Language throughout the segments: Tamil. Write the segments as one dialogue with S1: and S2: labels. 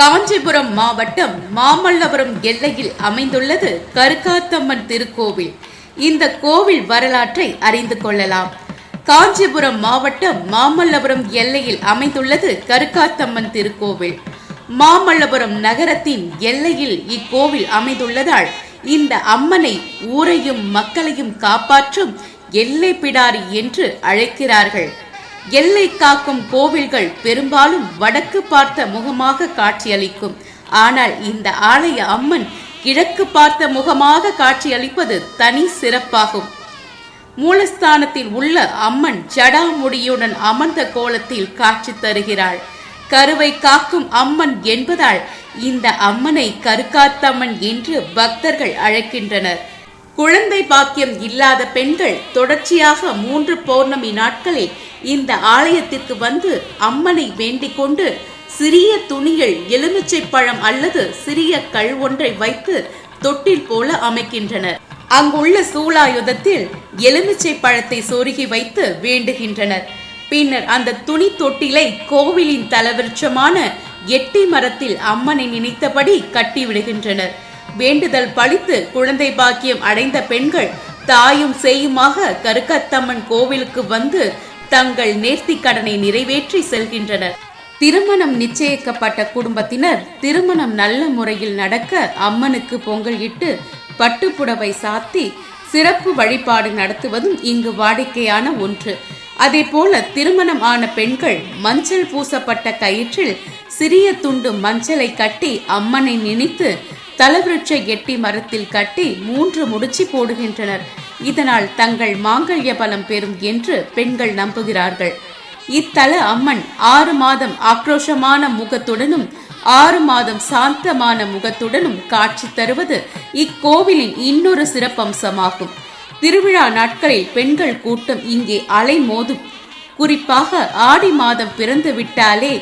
S1: காஞ்சிபுரம் மாவட்டம் மாமல்லபுரம் எல்லையில் அமைந்துள்ளது கருக்காத்தம்மன் திருக்கோவில். இந்த கோவில் வரலாற்றை அறிந்து கொள்ளலாம். காஞ்சிபுரம் மாவட்டம் மாமல்லபுரம் எல்லையில் அமைந்துள்ளது கருக்காத்தம்மன் திருக்கோவில். மாமல்லபுரம் நகரத்தின் எல்லையில் இக்கோவில் அமைந்துள்ளதால் இந்த அம்மனை ஊரையும் மக்களையும் காப்பாற்றும் எல்லை பிடாரி என்று அழைக்கிறார்கள். எல்லை காக்கும் கோவில்கள் பெரும்பாலும் வடக்கு பார்த்த முகமாக காட்சியளிக்கும். ஆனால் இந்த ஆலய அம்மன் கிழக்கு பார்த்த முகமாக காட்சியளிப்பது தனி சிறப்பாகும். மூலஸ்தானத்தில் உள்ள அம்மன் ஜடாமுடியுடன் அமர்ந்த கோலத்தில் காட்சி தருகிறாள். கருவை காக்கும் அம்மன் என்பதால் இந்த அம்மனை கருக்காத்தம்மன் என்று பக்தர்கள் அழைக்கின்றனர். குழந்தை பாக்கியம் இல்லாத பெண்கள் தொடர்ச்சியாக மூன்று பௌர்ணமி நாட்களில் இந்த ஆலயத்திற்கு வந்து அம்மனை வேண்டிக் கொண்டு சிறிய துணியில் எலுமிச்சை பழம் அல்லது சிறிய கல் ஒன்றை வைத்து தொட்டில் போல அமைக்கின்றனர். அங்குள்ள சூலாயுதத்தில் எலுமிச்சை பழத்தை சொருகி வைத்து வேண்டுகின்றனர். பின்னர் அந்த துணி தொட்டிலை கோவிலின் தலவிருட்சமான எட்டி மரத்தில் அம்மனை நினைத்தபடி கட்டி விடுகின்றனர் வேண்டுதல் பழித்து குழந்தை பாக்கியம் அடைந்த பெண்கள் தாயும் சேயுமாக கருக்கத்தம்மன் கோவிலுக்கு வந்து தங்கள் நேர்த்தி கடனை நிறைவேற்றி செல்கின்றனர். திருமணம் நிச்சயிக்கப்பட்ட குடும்பத்தினர் திருமணம் நல்ல முறையில் நடக்க அம்மனுக்கு பொங்கல் இட்டு பட்டுப்புடவை சாத்தி சிறப்பு வழிபாடு நடத்துவதும் இங்கு வாடிக்கையான ஒன்று. அதே போல திருமணம் ஆன பெண்கள் மஞ்சள் பூசப்பட்ட கயிற்றில் சிறிய துண்டு மஞ்சளை கட்டி அம்மனை நினைத்து தலவிருட்ச எட்டி மரத்தில் கட்டி மூன்று முடிச்சு போடுகின்றனர். இதனால் தங்கள் மாங்கல்ய பலம் பெறும் என்று பெண்கள் நம்புகிறார்கள். இத்தல அம்மன் ஆறு மாதம் ஆக்ரோஷமான முகத்துடனும் ஆறு மாதம் சாந்தமான முகத்துடனும் காட்சி தருவது இக்கோவிலின் இன்னொரு சிறப்பம்சமாகும். திருவிழா நாட்களில் பெண்கள் கூட்டம் இங்கே அலைமோதும் குறிப்பாக ஆடி மாதம் பிறந்து விட்டாலே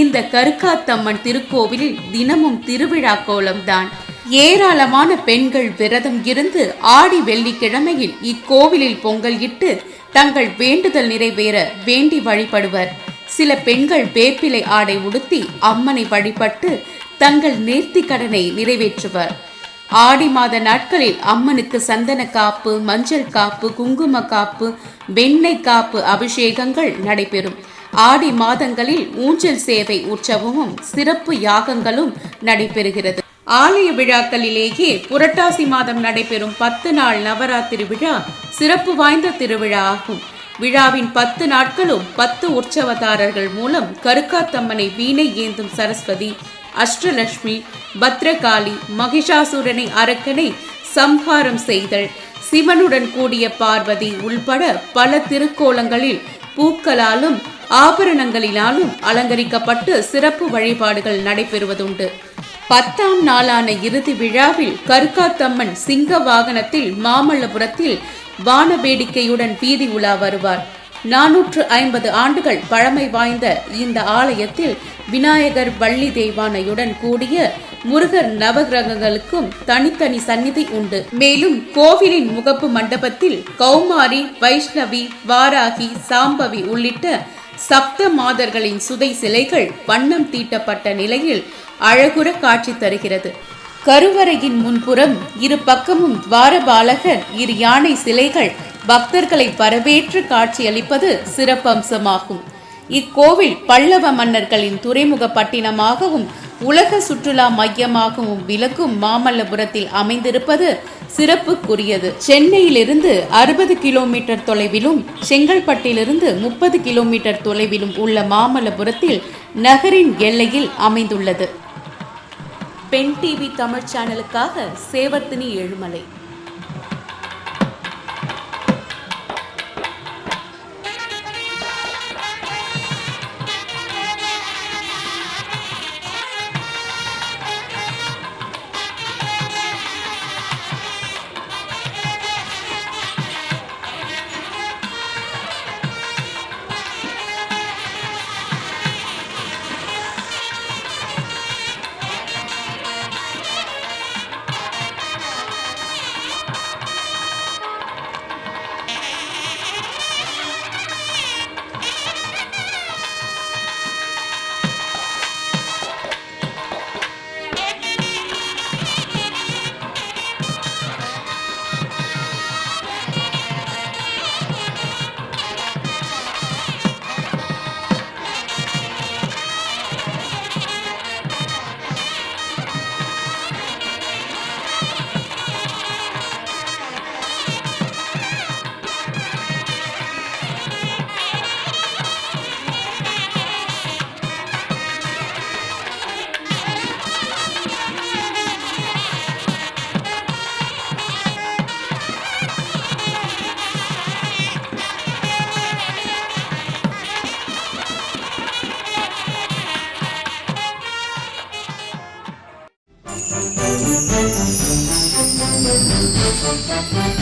S1: இந்த கருக்காத்தம்மன் திருக்கோவிலில் தினமும் திருவிழா கோலம்தான். ஏராளமான பெண்கள் விரதம் இருந்து ஆடி வெள்ளிக்கிழமையில் இக்கோவிலில் பொங்கல் இட்டு தங்கள் வேண்டுதல் நிறைவேற வேண்டி வழிபடுவர். சில பெண்கள் வேப்பிலை ஆடை உடுத்தி அம்மனை வழிபட்டு தங்கள் நேர்த்தி கடனை நிறைவேற்றுவர். ஆடி மாத நாட்களில் அம்மனுக்கு சந்தன காப்பு மஞ்சள் காப்பு குங்கும காப்பு வெண்ணெய் காப்பு அபிஷேகங்கள் நடைபெறும். ஆடி மாதங்களில் ஊஞ்சல் சேவை உற்சவமும் சிறப்பு யாகங்களும் நடைபெறுகிறது. ஆலய விழாக்களிலேயே புரட்டாசி மாதம் நடைபெறும் பத்து நாள் நவராத்திரி விழா சிறப்பு வாய்ந்த திருவிழா ஆகும். விழாவின் பத்து நாட்களும் பத்து உற்சவதாரர்கள் மூலம் கருக்காத்தம்மனை வீணை ஏந்தும் சரஸ்வதி அஷ்டலட்சுமி பத்ரகாளி மகிஷாசுரனை அரக்கனை சம்ஹாரம் செய்தல் சிவனுடன் கூடிய பார்வதி உள்பட பல திருக்கோலங்களில் பூக்களாலும் ஆபரணங்களினாலும் அலங்கரிக்கப்பட்டு சிறப்பு வழிபாடுகள் நடைபெறுவதுண்டு. பத்தாம் நாளான இறுதி விழாவில் கருக்காத்தம்மன் சிங்க வாகனத்தில் மாமல்லபுரத்தில் வான வேடிக்கையுடன் வீதி உலா வருவார். நானூற்று ஐம்பது ஆண்டுகள் பழமை வாய்ந்த இந்த ஆலயத்தில் விநாயகர் வள்ளி தெய்வானையுடன் கூடிய முருகர் நவகிரகங்களுக்கும் தனித்தனி சந்நிதி உண்டு. மேலும் கோவிலின் முகப்பு மண்டபத்தில் கௌமாரி வைஷ்ணவி வாராகி சாம்பவி உள்ளிட்ட சப்த மாதர்களின் சுதை சிலைகள் வண்ணம் தீட்டப்பட்ட நிலையில் அழகுற காட்சி தருகிறது. கருவறையின் முன்புறம் இரு பக்கமும் துவாரபாலகர் இரு யானை சிலைகள் பக்தர்களை வரவேற்று காட்சியளிப்பது சிறப்பம்சமாகும். இக்கோவில் பல்லவ மன்னர்களின் துறைமுக பட்டினமாகவும் உலக சுற்றுலா மையமாகவும் விளக்கும் மாமல்லபுரத்தில் அமைந்திருப்பது சிறப்புக்குரியது. சென்னையிலிருந்து அறுபது கிலோமீட்டர் தொலைவிலும் செங்கல்பட்டிலிருந்து முப்பது கிலோமீட்டர் தொலைவிலும் உள்ள மாமல்லபுரத்தில் நகரின் எல்லையில் அமைந்துள்ளது. பெண் டிவி தமிழ் சேனலுக்காக சேவர்த்தினி ஏழுமலை.
S2: Thank you.